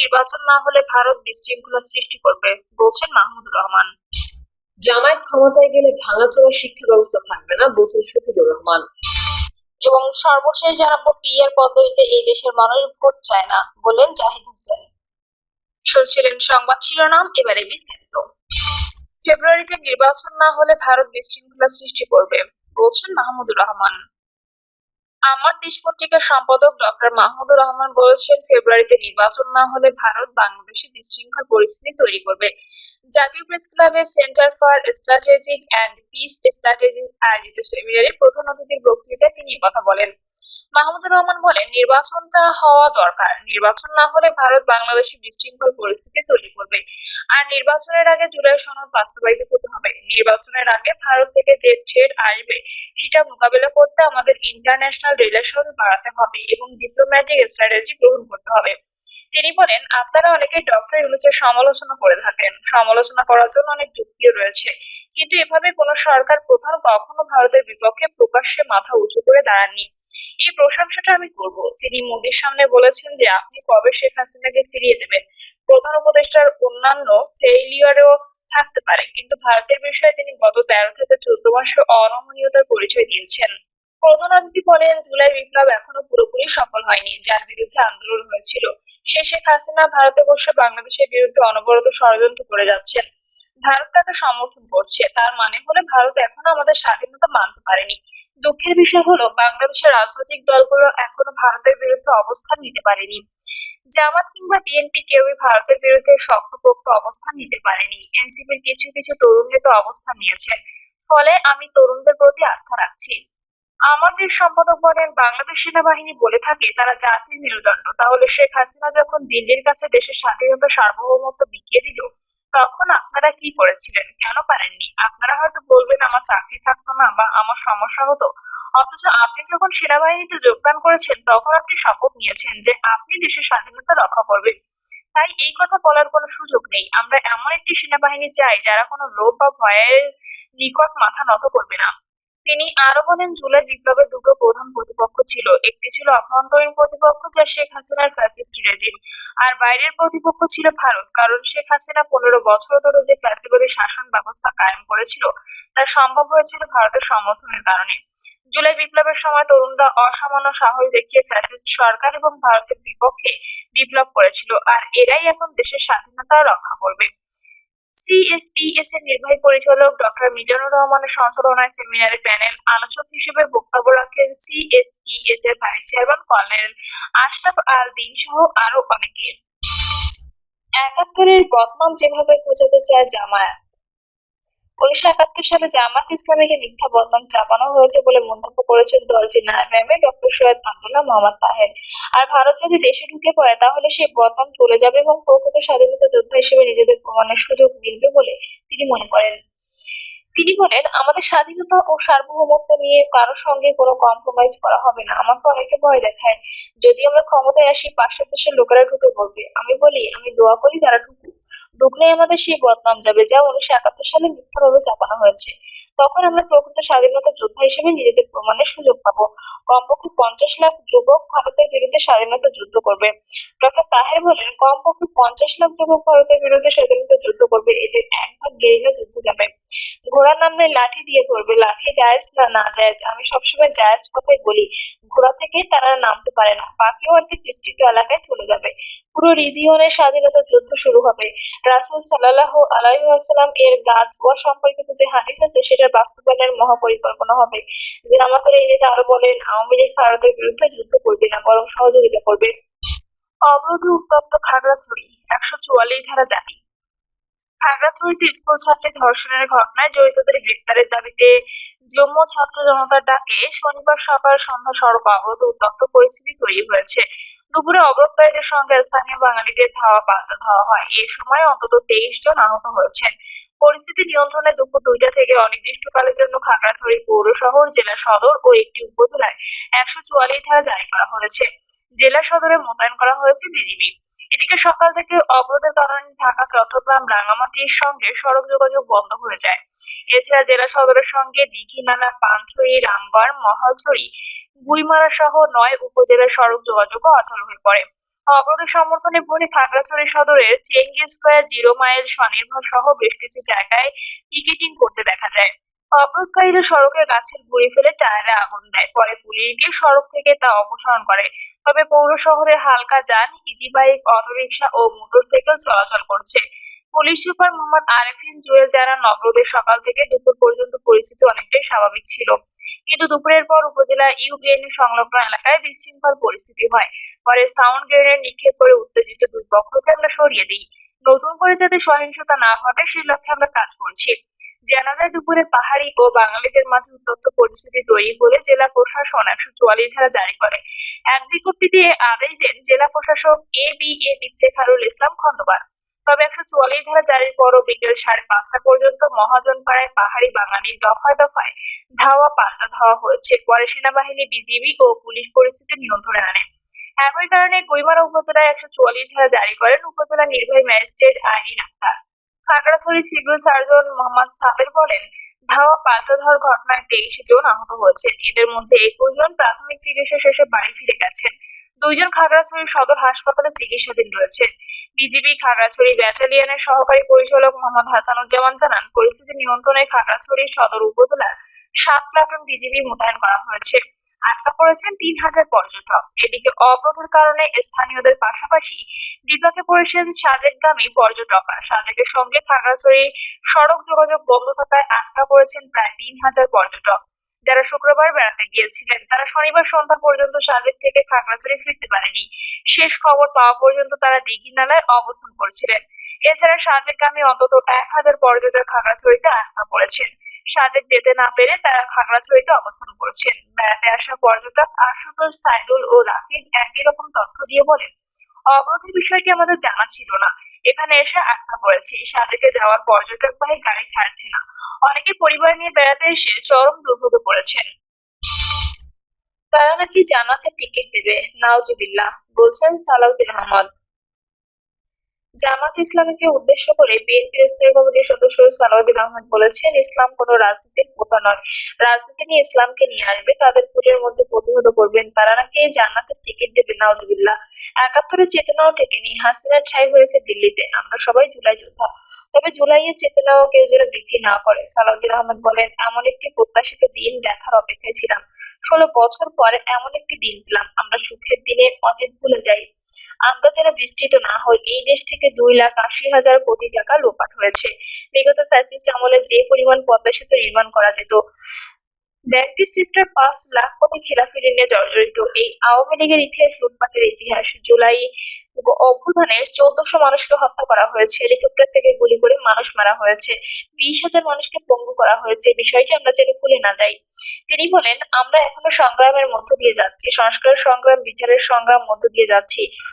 নির্বাচন না হলে ভারত বিশৃঙ্খলা সৃষ্টি করবে বলছেন মাহমুদুর রহমান। জামায়াত ক্ষমতায় গেলে ভাঙাচোরা শিক্ষা ব্যবস্থা থাকবে না বলছেন শফিদুর রহমান। এবং সর্বশেষ জানাব পিয়ার পদ্ধতিতে এই দেশের মানুষ ভোট চায় না বললেন জাহিদ হোসেন। শুনছিলেন সংবাদ শিরোনাম এবারে বিস্তারিত। ফেব্রুয়ারিতে নির্বাচন না হলে ভারত বিশৃঙ্খলা সৃষ্টি করবে বলছেন মাহমুদুর রহমান। আমার দেশ পত্রিকার সম্পাদক ডক্টর মাহমুদুর রহমান বলেছেন, ফেব্রুয়ারিতে নির্বাচন না হলে ভারত বাংলাদেশে বিশৃঙ্খল পরিস্থিতি তৈরি করবে। জাতীয় প্রেস ক্লাবের centre for strategic and peace strategy আয়োজিত সেমিনারে প্রধান অতিথির বক্তৃতায় তিনি কথা বলেন। মাহমুদুর রহমান বলেন, নির্বাচনটা হওয়া দরকার। নির্বাচন না হলে ভারত বাংলাদেশে বিশৃঙ্খল পরিস্থিতি তৈরি করবে। আর নির্বাচনের আগে জুলাই সনদ বাস্তবায়িত হতে হবে। নির্বাচনের আগে ভারত থেকে যে ছেড় আসবে, সেটা মোকাবেলা করতে আমাদের ইন্টারন্যাশনাল রিলেশন বাড়াতে হবে এবং ডিপ্লোম্যাটিক স্ট্র্যাটেজি গ্রহণ করতে হবে। তিনি বলেন, আপনারা অনেকে ডক্টর ইউনুসের সমালোচনা করে থাকেন। সমালোচনা করার জন্য অনেক যুক্তিও রয়েছে। কিন্তু এভাবে কোনো সরকার প্রধান কখনো ভারতের বিপক্ষে প্রকাশ্যে মাথা উঁচু করে দাঁড়াননি। এই প্রশংসাটা আমি করব। তিনি মোদীর সামনে বলেছেন যে, আপনি কবে শেখ হাসিনাকে ফিরিয়ে দেবেন? প্রধান উপদেষ্টার অন্যান্য ফেইলিয়ারও থাকতে পারে, কিন্তু ভারতের বিষয়ে তিনি গত তেরো থেকে চোদ্দ মাসে অনমনীয়তার পরিচয় দিয়েছেন। প্রধান অতিথি বলেন, জুলাই বিপ্লব এখনও পুরোপুরি সফল হয়নি। যার বিরুদ্ধে আন্দোলন হয়েছিল। সে শেখ হাসিনা ভারতে বসে বাংলাদেশের বিরুদ্ধে অনবরত ষড়যন্ত্র করে যাচ্ছেন। ভারত তাকে সমর্থন করছে, তার মানে হলে ভারত এখনও আমাদের স্বাধীনতা মানতে পারেনি। দুঃখের বিষয় হলো বাংলাদেশের রাজনৈতিক দলগুলো এখনও ভারতের বিরুদ্ধে অবস্থান নিতে পারেনি। জামাত কিংবা বিএনপি কেউই ভারতের বিরুদ্ধে শক্তপোক্ত অবস্থান নিতে পারেনি। এনসিপির কিছু কিছু তরুণ নেতা অবস্থান নিয়েছেন। ফলে আমি তরুণদের প্রতি আস্থা রাখছি। আমাদের সম্পাদক বলেন, বাংলাদেশ সেনাবাহিনী বলে থাকে, তারা জাতির মেরুদণ্ড। তাহলে শেখ হাসিনা যখন দিল্লির কাছে দেশের স্বাধীনতা সার্বভৌমত্ব বিকিয়ে দিল, তখন আপনারা কি করেছিলেন? কেন পারেননি? আপনারা হয়তো বলবেন, আমার চাকরি থাকতো না বা আমার সমস্যা হতো। অথচ আপনি যখন সেনাবাহিনীতে যোগদান করেছেন, তখন আপনি শপথ নিয়েছেন যে আপনি দেশের স্বাধীনতা রক্ষা করবেন। তাই এই কথা বলার কোনো সুযোগ নেই। আমরা এমন একটি সেনাবাহিনী চাই, যারা কোনো লোভ বা ভয়ের নিকট মাথা নত করবে না। তিনি আরও বলেন, জুলাই বিপ্লবের দুটো প্রধান প্রতিপক্ষ ছিল। একটি ছিল অভ্যন্তরীণ প্রতিপক্ষ যা শেখ হাসিনার ফ্যাসিস্ট রেজিম আর বাইরের প্রতিপক্ষ ছিল ভারত, কারণ শেখ হাসিনা পনেরো বছর ধরে যে ফ্যাসিবাদী শাসন ব্যবস্থা কায়েম করেছিল, তা সম্ভব হয়েছিল ভারতের সমর্থনের কারণে। জুলাই বিপ্লবের সময় তরুণরা অসামান্য সাহস দেখিয়ে ফ্যাসিস্ট সরকার এবং ভারতের বিপক্ষে বিপ্লব করেছিল, আর এরাই এখন দেশের স্বাধীনতা রক্ষা করবে। সিএসপিএস নির্বাহী পরিচালক ডক্টর মিজানুর রহমানের সঞ্চালনায় সেমিনারে প্যানেল আলোচক হিসেবে বক্তব্য রাখেন সিএসপিএস এর vice chairman colonel Ashraf Al Din সহ আরও অনেকে। একাত্তরের বদনাম যেভাবে ঘোচাতে চায় জামায়াত উনিশশো একাত্তর সালে জামাত ইসলামীকে মিথ্যা বদনাম চাপানো হয়েছে বলে মন্তব্য করেছেন দলটির নায়েব এমএ ডক্টর সৈয়দ আব্দুল্লাহ মোহাম্মদ তাহের। আর ভারত যদি দেশে ঢুকে পড়ে, তাহলে সেই বদনাম চলে যাবে এবং প্রকৃত স্বাধীনতা যোদ্ধা হিসেবে নিজেদের প্রমাণের সুযোগ মিলবে বলে তিনি মনে করেন। তিনি বলেন, আমাদের স্বাধীনতা ও সার্বভৌমত্ব নিয়ে কারোর সঙ্গে কোনো কম্প্রোমাইজ করা হবে না। আমাকে অনেকে ভয় দেখায়। যদি আমরা ক্ষমতায় আসি, পাশের দেশের লোকেরা ঢুকে পড়বে। আমি বলি, আমি দোয়া করি তারা ঢুকুক। ঢুকলে আমাদের সেই বদনাম যাবে, যা উনিশশো একাত্তর সালে মিথ্যাভাবে চাপানো হয়েছে। তখন আমরা প্রকৃত স্বাধীনতা যোদ্ধা হিসেবে নিজেদের প্রমাণের সুযোগ পাবো। কমপক্ষে পঞ্চাশ লাখ যুবক ভারতের বিরুদ্ধে স্বাধীনতা যুদ্ধ করবে। ডক্টর তাহের বলেন, কমপক্ষে পঞ্চাশ লাখ যুবক ভারতের বিরুদ্ধে স্বাধীনতা যুদ্ধ করবে, এদের এক ভাগ গেরিলা যুদ্ধ যাবে। ঘোড়ার নামলে লাঠি দিয়ে ধরবে, লাঠি জায়েজ না না জায়েজ, আমি সবসময় জায়েজ কথাই বলি। ঘোড়া থেকে তারা নামতে পারে না বাকি অর্ধেক বিস্তৃত এলাকায় চলে যাবে। পুরো রিজিয়নের স্বাধীনতা যুদ্ধ শুরু হবে। রাসুল সাল্লাহ আলাইসাল্লাম এর গাছ গোয়া সম্পর্কিত যে হাদিস আছে, সেটার বাস্তবায়নের মহাপরিকল্পনা হবে। যে আমাদের এই নেতা আরও বলেন, আওয়ামী লীগ ভারতের বিরুদ্ধে যুদ্ধ করবে না, বরং সহযোগিতা করবে। অবরোধ উত্তপ্ত খাগড়াছড়ি, একশো চুয়াল্লিশ ধারা জারি খাগড়াছড়িতে স্কুল ছাত্রী ধর্ষণের ঘটনায় জড়িতদের গ্রেপ্তারের দাবিতে জম্ম ছাত্র জনতার ডাকে শনিবার সকাল সন্ধ্যা সড়ক অবরোধ উত্তপ্ত পরিস্থিতি তৈরি হয়েছে। দুপুরে অবরোধকারীদের সঙ্গে স্থানীয় বাঙালিদের ধাওয়া পাল্টা ধাওয়া হয়। এ সময় অন্তত তেইশ জন আহত হয়েছেন। পরিস্থিতি নিয়ন্ত্রণে দুপুর দুইটা থেকে অনির্দিষ্টকালের জন্য খাগড়াছড়ি পৌর শহর জেলা সদর ও একটি উপজেলায় একশো চুয়াল্লিশ ধারা জারি করা হয়েছে। জেলা সদরে মোতায়েন করা হয়েছে বিজিবি। এদিকে সকাল থেকে অবরোধের কারণে ঢাকা, চট্টগ্রাম রাঙামাটির সঙ্গে সড়ক যোগাযোগ বন্ধ হয়ে যায়। এছাড়া জেলা সদরের সঙ্গে দীঘিনালা পানছড়ি, রামগড় মহালছড়ি গুইমারা সহ নয় উপজেলার সড়ক যোগাযোগও অচল হয়ে পড়ে অবরোধের সমর্থনে ভোরে খাগড়াছড়ি সদরের চেঙ্গি স্কোয়ার জিরো মাইল স্বনির্ভর সহ বেশ কিছু জায়গায় পিকেটিং করতে দেখা যায়। অবরোধকারীরা সড়কে গাছের গুঁড়ি ফেলে টায়ারে আগুন দেয়। পরে পুলিশ গিয়ে সড়ক থেকে তা অপসারণ করে। তবে পৌর শহরে হালকা যান ইজি বাইক অটোরিকশা ও মোটরসাইকেল চলাচল করছে। পুলিশ সুপার মোহাম্মদ আরেফিন জুয়েল জানান অবরোধের সকাল থেকে দুপুর পর্যন্ত পরিস্থিতি অনেকটাই স্বাভাবিক ছিল। কিন্তু দুপুরের পর উপজেলা ইউগেন সংলগ্ন এলাকায় বিশৃঙ্খল পরিস্থিতি হয়। পরে সাউন্ড গ্রেনেড নিক্ষেপ করে উত্তেজিত দুই পক্ষকে আমরা সরিয়ে দিই। নতুন করে যাতে সহিংসতা না ঘটে, সেই লক্ষ্যে আমরা কাজ করছি। জানা যায়, দুপুরে পাহাড়ি ও বাঙালিদের মাঝে উত্তপ্ত পরিস্থিতি তৈরি হলে জেলা প্রশাসন একশো চুয়াল্লিশ ধারা জারি করে। এক বিজ্ঞপ্তি দিয়ে আদেশ দেন, জেলা প্রশাসক A B A Iftekharul Islam Khandakar. তবে একশো চুয়াল্লিশ ধারা জারির পরও বিকেল সাড়ে পাঁচটা পর্যন্ত মহাজনপাড়ায় পাহাড়ি বাঙালির দফায় দফায় ধাওয়া পাল্টা ধাওয়া হয়েছে। পরে সেনাবাহিনী, বিজিবি ও পুলিশ পরিস্থিতি নিয়ন্ত্রণে আনে। একই কারণে গুইমারা উপজেলায় একশো চুয়াল্লিশ ধারা জারি করেন উপজেলা নির্বাহী magistrate Irin Akter. Khagrachhari civil surgeon Mohammad Saber বলেন, ধাওয়া পাল্টা ধাওয়ার ঘটনায় তেইশ জন আহত হয়েছেন। এদের মধ্যে একুশ জন প্রাথমিক চিকিৎসা শেষে বাড়ি ফিরে গেছেন। দুইজন খাগড়াছড়ি সদর হাসপাতালে চিকিৎসাধীন রয়েছে বিজিবি খাগড়াছড়ি ব্যাটালিয়নের সহকারী পরিচালক মোহাম্মদ হাসানুজ্জামান জানান, পরিস্থিতি নিয়ন্ত্রণে খাগড়াছড়ি সদর উপজেলার সাত প্লাটুন বিজিবি মোতায়েন করা হয়েছে। আটকা পড়েছেন তিন হাজার পর্যটক। এদিকে অবরোধের কারণে স্থানীয়দের পাশাপাশি বিপাকে পড়েছেন সাজেকগামী পর্যটকরা। সাজেকের সঙ্গে খাগড়াছড়ি সড়ক যোগাযোগ বন্ধ থাকায় আটকা পড়েছেন প্রায় তিন হাজার পর্যটক। যারা শুক্রবার বেড়াতে গিয়েছিলেন, তারা শনিবার সন্ধ্যা পর্যন্ত সাজেক থেকে খাগড়াছড়ি ফিরতে পারেনি। শেষ খবর পাওয়া পর্যন্ত তারা দিঘি নালায় অবস্থান করছিলেন। এছাড়া সাজেকগামী অন্তত এক হাজার পর্যটক খাগড়াছড়িতে আটকা পড়েছেন। সাজেক যেতে না পেরে তারা খাগড়াছড়িতে অবস্থান করছেন। বেড়াতে আসা পর্যটক আশুতোষ, সাইদুল ও রাফিদ একই রকম তথ্য দিয়ে বলেন, অবরোধের বিষয়টি আমাদের জানা ছিল না। এখানে এসে আটকা পড়েছে। সাজেকে যাওয়ার পর্যটক পর্যটকবাহী গাড়ি ছাড়ছে না। অনেকে পরিবার নিয়ে বেড়াতে এসে চরম দুর্ভোগে পড়েছেন। তারা নাকি জানাতে টিকিট দেবে। নাওজিবিল্লাহ। বলছেন সালাউদ্দিন আহমদ। জামাত ইসলামীকে উদ্দেশ্য করে বিএনপির স্থায়ী কমিটির সদস্য সালাউদ্দিন আহমেদ বলেছেন, ইসলাম কোনো রাজনীতির পোতা নয়। রাজনীতি নিয়ে ইসলামকে নিয়ে আসবে, তাদের ভোটের মধ্যে প্রতিহত করবেন তারা নাকি জান্নাতের টিকিট দেবে নাওজুবিল্লাহ একাত্তরের চেতনাও টেকেনি হাসিনা ঠাই হয়েছে দিল্লিতে, আমরা সবাই জুলাই যোদ্ধা। তবে জুলাইয়ের চেতনাও কেউ যেন বিক্রি না করে, সালাউদ্দিন আহমেদ বলেন, এমন একটি প্রত্যাশিত দিন দেখার অপেক্ষায় ছিলাম। ষোলো বছর পরে এমন একটি দিন পেলাম, আমরা সুখের দিনে অতীত ভুলে যাই আমরা যেন বিস্তৃত না হই, এই দেশ থেকে দুই লাখ আশি হাজার কোটি টাকা লোপাট হয়েছে। বিগত ফ্যাসিস্ট আমলে যে পরিমাণ পদ্মা সেতু নির্মাণ করা যেত ব্যাংকটির সেক্টর পাঁচ লাখ কোটি খেলাফি ঋণে জর্জরিত। এই আওয়ামী লীগের ইতিহাস লুটপাটের ইতিহাস। জুলাই অভ্যুত্থানে চোদ্দশো মানুষকে হত্যা করা হয়েছে হেলিকপ্টার থেকে গুলি করে মানুষ মারা হয়েছে, বিশ হাজার মানুষকে পঙ্গু করা হয়েছে। বিষয়টি আমরা যেন ভুলে না যাই। তিনি বলেন, আমরা এখনও সংগ্রামের মধ্য দিয়ে যাচ্ছি, সংস্কারের সংগ্রাম, বিচারের সংগ্রাম মধ্য দিয়ে যাচ্ছি।